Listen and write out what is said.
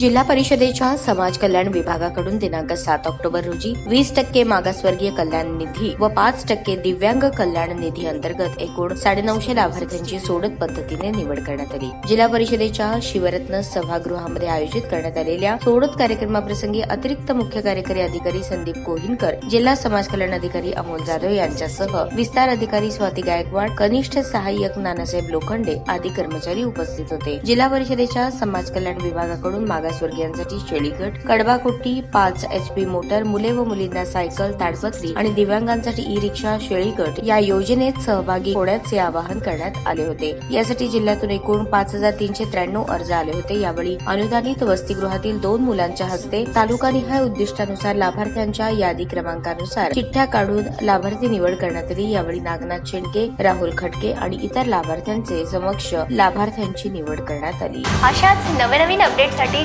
जिल्हा परिषदेच्या समाज कल्याण विभागाकडून दिनांक सात ऑक्टोबर रोजी वीस टक्के मागासवर्गीय कल्याण निधी व पाच टक्के दिव्यांग कल्याण निधी अंतर्गत एकूण साडेनऊशे लाभार्थ्यांची सोडत पद्धतीने निवड करण्यात आली. जिल्हा परिषदेच्या शिवरत्न सभागृहामध्ये आयोजित करण्यात आलेल्या सोडत कार्यक्रमाप्रसंगी अतिरिक्त मुख्य कार्यकारी अधिकारी संदीप कोहिनकर जिल्हा समाज कल्याण अधिकारी अमोल जाधव यांच्यासह विस्तार अधिकारी स्वाती गायकवाड कनिष्ठ सहाय्यक नानासाहेब लोखंडे आदी कर्मचारी उपस्थित होते. जिल्हा परिषदेच्या समाज कल्याण विभागाकडून मागासवर्गीयांसाठी शेळीगट कडबाकुट्टी पाच एचपी मोटर मुले व मुलींना सायकल ताडपत्री आणि दिव्यांगांसाठी ई रिक्षा शेळीगट या योजनेत सहभागी होण्याचे आवाहन करण्यात आले होते. यासाठी जिल्ह्यातून एकूण पाच हजार तीनशे त्र्याण्णव अर्ज आले होते. यावेळी अनुदानित वसतिगृहातील दोन मुलांच्या हस्ते तालुकानिहाय उद्दिष्टानुसार लाभार्थ्यांच्या यादी क्रमांकानुसार चिठ्ठ्या काढून लाभार्थी निवड करण्यात आली. यावेळी नागनाथ शेंडके राहुल खटके आणि इतर लाभार्थ्यांचे समक्ष लाभार्थ्यांची निवड करण्यात आली. अशाच नवनवीन अपडेटसाठी